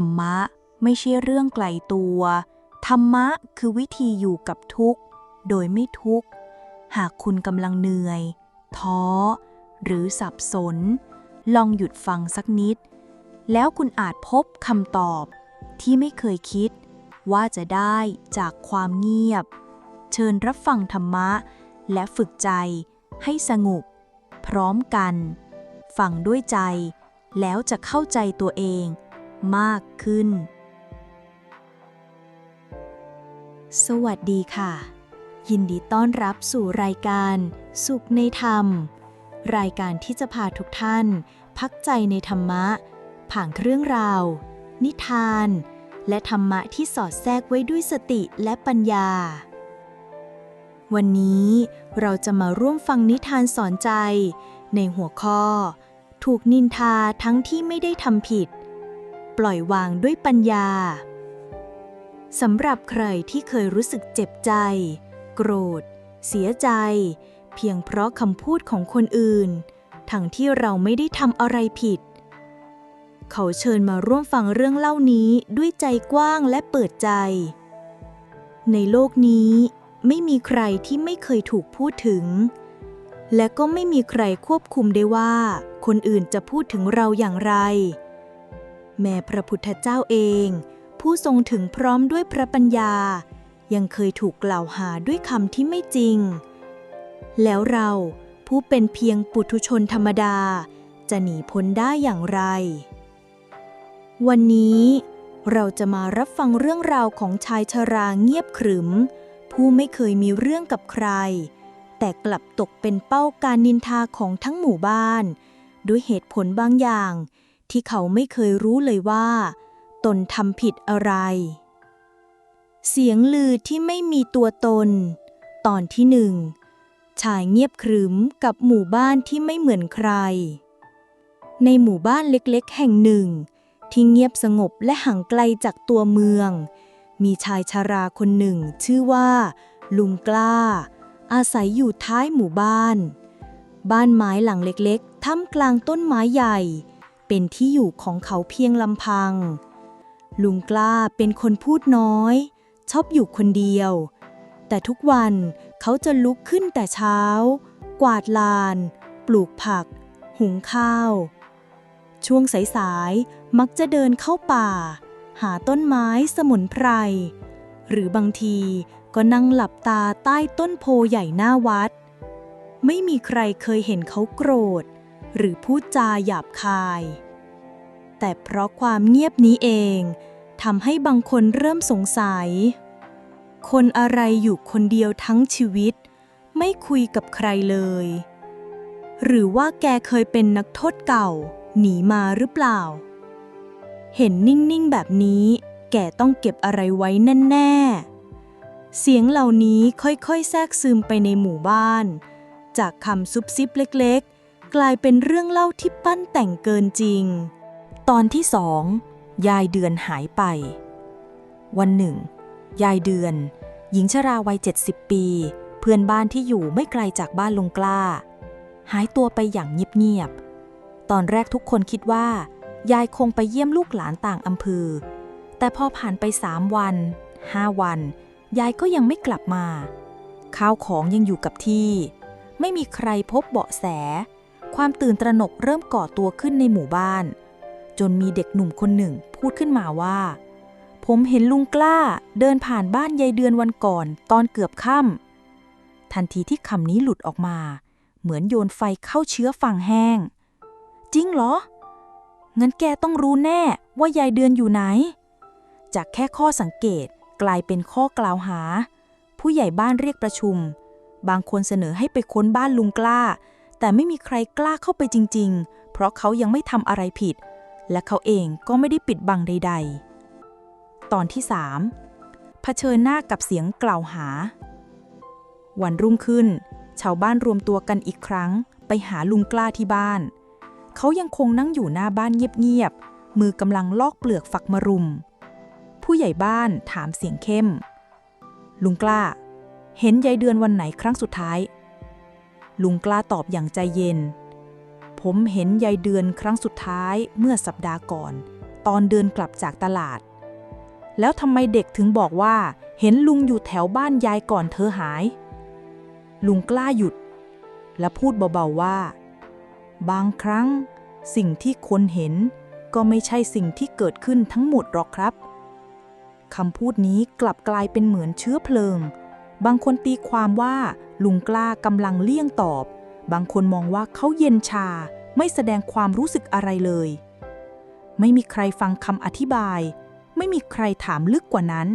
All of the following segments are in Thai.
รรมะไม่ใช่เรื่องไกลตัว ธรรมะคือวิธีอยู่กับทุกข์ โดยไม่ทุกข์ หากคุณกำลังเหนื่อย ท้อ หรือสับสน ลองหยุดฟังสักนิด แล้วคุณอาจพบคำตอบที่ไม่เคยคิด ว่าจะได้จากความเงียบ เชิญรับฟังธรรมะ และฝึกใจให้สงบพร้อมกัน ฟังด้วยใจ แล้วจะเข้าใจตัวเอง มากขึ้น สวัสดีค่ะ ยินดีต้อนรับสู่รายการ สุขในธรรม รายการที่จะพาทุกท่าน พักใจในธรรมะ ผ่านเรื่องราว นิทาน และธรรมะที่สอดแทรกไว้ด้วยสติและปัญญาวันนี้เราจะมาร่วมฟังนิทานสอนใจ ในหัวข้อ ถูกนินทาทั้งที่ไม่ได้ทำผิด ปล่อยวางด้วยปัญญา สำหรับใครที่เคยรู้สึกเจ็บใจ โกรธ เสียใจ เพียงเพราะคำพูดของคนอื่น ทั้งที่เราไม่ได้ทำอะไรผิด เขาเชิญมาร่วมฟังเรื่องเล่านี้ด้วยใจกว้างและเปิดใจ ในโลกนี้ไม่มีใครที่ไม่เคยถูกพูดถึง และก็ไม่มีใครควบคุมได้ว่า คนอื่นจะพูดถึงเราอย่างไร แม้พระพุทธเจ้าเอง ผู้ทรงถึงพร้อมด้วยพระปัญญา ยังเคยถูกกล่าวหาด้วยคำที่ไม่จริง แล้วเราผู้เป็นเพียงปุถุชนธรรมดา จะหนีพ้นได้อย่างไร วันนี้เราจะมารับฟังเรื่องราวของชายชราเงียบขรึม ผู้ไม่เคยมีเรื่องกับใคร แต่กลับตกเป็นเป้าการนินทาของทั้งหมู่บ้าน ด้วยเหตุผลบางอย่าง ที่เขาไม่เคยรู้เลยว่า ตนทำผิดอะไร เสียงลือที่ไม่มีตัวตน ตอนที่หนึ่งชายเงียบขรึมกับหมู่บ้านที่ไม่เหมือนใคร ในหมู่บ้านเล็กๆ แห่งหนึ่ง ที่เงียบสงบและห่างไกลจากตัวเมือง มีชายชาราคนหนึ่งชื่อว่า ลุงกล้า อาศัยอยู่ท้ายหมู่บ้าน บ้านไม้หลังเล็กๆท่ามกลางต้นไม้ใหญ่ เป็นที่อยู่ของเขาเพียงลำพัง ลุงกล้าเป็นคนพูดน้อย ชอบอยู่คนเดียว แต่ทุกวันเขาจะลุกขึ้นแต่เช้า กวาดลาน ปลูกผัก หุงข้าว ช่วงสายๆมักจะเดินเข้าป่า หาต้นไม้สมุนไพร หรือบางทีก็นั่งหลับตาใต้ต้นโพใหญ่หน้าวัด ไม่มีใครเคยเห็นเขาโกรธ หรือพูดจาหยาบคาย แต่เพราะความเงียบนี้เองทำให้บางคนเริ่มสงสัย คนอะไรอยู่คนเดียวทั้งชีวิต ไม่คุยกับใครเลย หรือว่าแกเคยเป็นนักโทษเก่า หนีมาหรือเปล่า เห็นนิ่งๆแบบนี้ แกต้องเก็บอะไรไว้แน่ๆ เสียงเหล่านี้ค่อยๆ แทรกซึมไปในหมู่บ้าน จากคำซุบซิบเล็กๆ กลายเป็นเรื่องเล่าที่ปั้นแต่งเกินจริง ตอนที่สองยายเดือนหายไป วันหนึ่ง ยายเดือน หญิงชราวัย 70 ปี เพื่อนบ้านที่อยู่ไม่ไกลจากบ้านลุงกล้า หายตัวไปอย่างเงียบๆ ตอนแรกทุกคนคิดว่า ยายคงไปเยี่ยมลูกหลานต่างอำเภอ แต่พอผ่านไปสามวันห้าวัน ยายก็ยังไม่กลับมา ข้าวของยังอยู่กับที่ ไม่มีใครพบเบาะแส ความตื่นตระหนกเริ่มก่อตัวขึ้นในหมู่บ้าน จนมีเด็กหนุ่มคนหนึ่งพูดขึ้นมาว่า ผมเห็นลุงกล้าเดินผ่านบ้านยายเดือนวันก่อนตอนเกือบค่ำทันทีที่คำนี้หลุดออกมา เหมือนโยนไฟเข้าเชื้อฟางแห้ง จริงเหรอ งั้นแกต้องรู้แน่ว่ายายเดือนอยู่ไหน จากแค่ข้อสังเกตกลายเป็นข้อกล่าวหา ผู้ใหญ่บ้านเรียกประชุม บางคนเสนอให้ไปค้นบ้านลุงกล้า แต่ไม่มีใครกล้าเข้าไปจริง ๆ เพราะเขายังไม่ทำอะไรผิด และเขาเองก็ไม่ได้ปิดบังใด ๆ ตอนที่3เผชิญหน้ากับเสียงกล่าวหา วันรุ่งขึ้น ชาวบ้านรวมตัวกันอีกครั้ง ไปหาลุงกล้าที่บ้าน เขายังคงนั่งอยู่หน้าบ้านเงียบๆมือกำลังลอกเปลือกฝักมะรุม ผู้ใหญ่บ้านถามเสียงเข้ม ลุงกล้า เห็นยายเดือนวันไหนครั้งสุดท้าย ลุงกล้าตอบอย่างใจเย็น ผมเห็นยายเดือนครั้งสุดท้ายเมื่อสัปดาห์ก่อน ตอนเดินกลับจากตลาด แล้วทำไมเด็กถึงบอกว่า เห็นลุงอยู่แถวบ้านยายก่อนเธอหาย ลุงกล้าหยุด และพูดเบาๆว่า บางครั้ง สิ่งที่คนเห็น ก็ไม่ใช่สิ่งที่เกิดขึ้นทั้งหมดหรอกครับคำพูดนี้กลับกลายเป็นเหมือนเชื้อเพลิง บางคนตีความว่า ลุงกล้ากำลังเลี่ยงตอบ บางคนมองว่าเขาเย็นชา ไม่แสดงความรู้สึกอะไรเลย ไม่มีใครฟังคำอธิบาย ไม่มีใครถามลึกกว่านั้น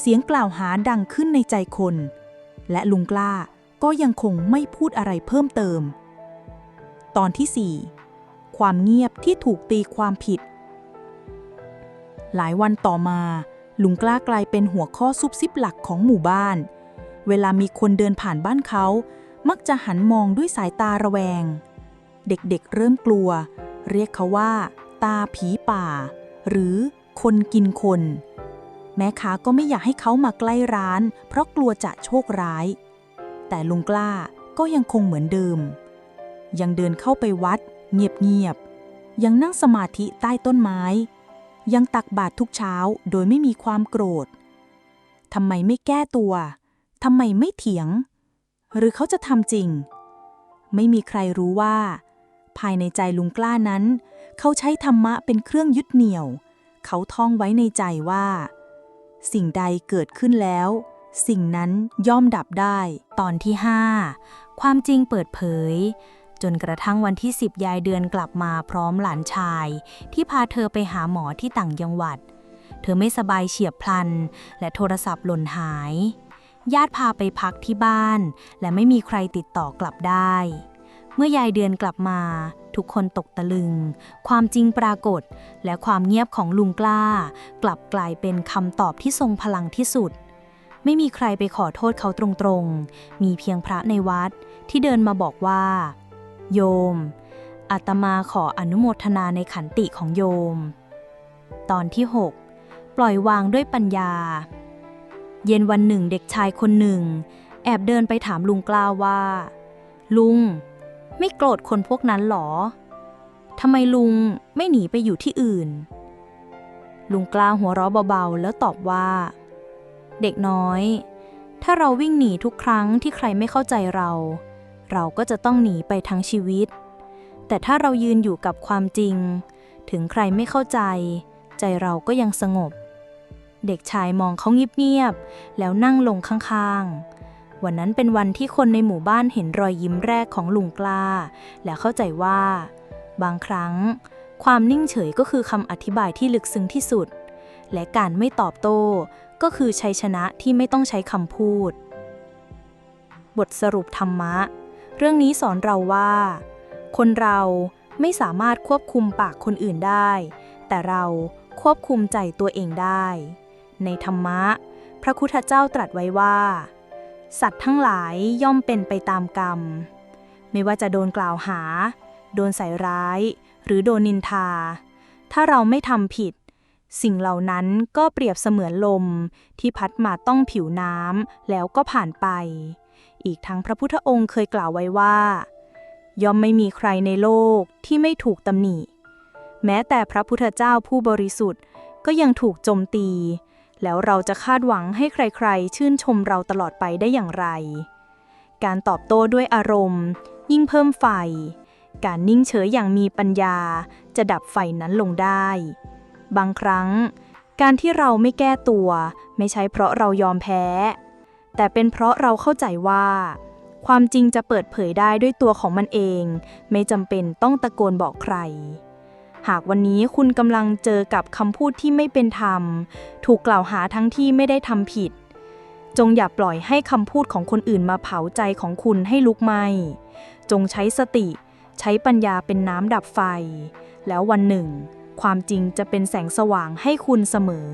เสียงกล่าวหาดังขึ้นในใจคน และลุงกล้าก็ยังคงไม่พูดอะไรเพิ่มเติม ตอนที่ 4 ความเงียบที่ถูกตีความผิด หลายวันต่อมาลุงกล้ากลายเป็นหัวข้อซุบซิบหลักของหมู่บ้าน เวลามีคนเดินผ่านบ้านเขา มักจะหันมองด้วยสายตาระแวง เด็กๆเริ่มกลัว เรียกเขาว่า ตาผีป่า หรือคนกินคน แม่ค้าก็ไม่อยากให้เขามาใกล้ร้าน เพราะกลัวจะโชคร้าย แต่ลุงกล้าก็ยังคงเหมือนเดิม ยังเดินเข้าไปวัด เงียบๆ ยังนั่งสมาธิใต้ต้นไม้ ยังตักบาตรทุกเช้าโดยไม่มีความโกรธทำไมไม่แก้ตัว ทำไมไม่เถียง หรือเขาจะทำจริง ไม่มีใครรู้ว่า ภายในใจลุงกล้านั้น เขาใช้ธรรมะเป็นเครื่องยึดเหนี่ยว เขาท่องไว้ในใจว่า สิ่งใดเกิดขึ้นแล้ว สิ่งนั้นย่อมดับได้ ตอนที่5ความจริงเปิดเผย จนกระทั่งวันที่10ยายเดือนกลับมาพร้อมหลานชาย ที่พาเธอไปหาหมอที่ต่างจังหวัด เธอไม่สบายเฉียบพลัน และโทรศัพท์หล่นหาย ญาติพาไปพักที่บ้าน และไม่มีใครติดต่อกลับได้ เมื่อยายเดือนกลับมา ทุกคนตกตะลึง ความจริงปรากฏ และความเงียบของลุงกล้า กลับกลายเป็นคำตอบที่ทรงพลังที่สุด ไม่มีใครไปขอโทษเขาตรงๆ มีเพียงพระในวัดที่เดินมาบอกว่า โยมอาตมาขออนุโมทนาในขันติของโยม ตอนที่ 6 ปล่อยวางด้วยปัญญา เย็นวันหนึ่งเด็กชายคนหนึ่ง แอบเดินไปถามลุงกล้าว่า ลุง ไม่โกรธคนพวกนั้นหรอทำไมลุงไม่หนีไปอยู่ที่อื่น ลุงกล้าหัวเราะเบาๆ แล้วตอบว่า เด็กน้อย ถ้าเราวิ่งหนีทุกครั้งที่ใครไม่เข้าใจเรา เราก็จะต้องหนีไปทั้งชีวิต แต่ถ้าเรายืนอยู่กับความจริง ถึงใครไม่เข้าใจ ใจเราก็ยังสงบ เด็กชายมองเขาเงียบๆแล้วนั่งลงข้างๆ วันนั้นเป็นวันที่คนในหมู่บ้านเห็นรอยยิ้มแรกของลุงกล้า และเข้าใจว่า บางครั้ง ความนิ่งเฉยก็คือคำอธิบายที่ลึกซึ้งที่สุด และการไม่ตอบโต้ก็คือชัยชนะที่ไม่ต้องใช้คำพูด บทสรุปธรรมะ เรื่องนี้สอนเราว่า คนเราไม่สามารถควบคุมปากคนอื่นได้ แต่เราควบคุมใจตัวเองได้ ในธรรมะ พระพุทธเจ้าตรัสไว้ว่า สัตว์ทั้งหลายย่อมเป็นไปตามกรรม ไม่ว่าจะโดนกล่าวหา โดนใส่ร้าย หรือโดนนินทา ถ้าเราไม่ทำผิด สิ่งเหล่านั้นก็เปรียบเสมือนลมที่พัดมาต้องผิวน้ำแล้วก็ผ่านไป อีกทั้งพระพุทธองค์เคยกล่าวไว้ว่า ย่อมไม่มีใครในโลกที่ไม่ถูกตำหนิแม้แต่พระพุทธเจ้าผู้บริสุทธิ์ก็ยังถูกโจมตี แล้วเราจะคาดหวังให้ใครๆ ชื่นชมเราตลอดไปได้อย่างไร การตอบโต้ด้วยอารมณ์ ยิ่งเพิ่มไฟ การนิ่งเฉยอย่างมีปัญญา จะดับไฟนั้นลงได้ บางครั้ง การที่เราไม่แก้ตัว ไม่ใช่เพราะเรายอมแพ้ แต่เป็นเพราะเราเข้าใจว่า ความจริงจะเปิดเผยได้ด้วยตัวของมันเอง ไม่จำเป็นต้องตะโกนบอกใคร หากวันนี้คุณกำลังเจอกับคำพูดที่ไม่เป็นธรรม ถูกกล่าวหาทั้งที่ไม่ได้ทำผิด จงอย่าปล่อยให้คำพูดของคนอื่นมาเผาใจของคุณให้ลุกไหม้ จงใช้สติ ใช้ปัญญาเป็นน้ำดับไฟ แล้ววันหนึ่ง ความจริงจะเป็นแสงสว่างให้คุณเสมอ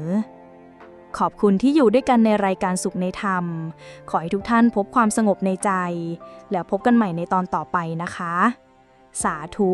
ขอบคุณที่อยู่ด้วยกันในรายการสุขในธรรม ขอให้ทุกท่านพบความสงบในใจ แล้วพบกันใหม่ในตอนต่อไปนะคะ สาธุ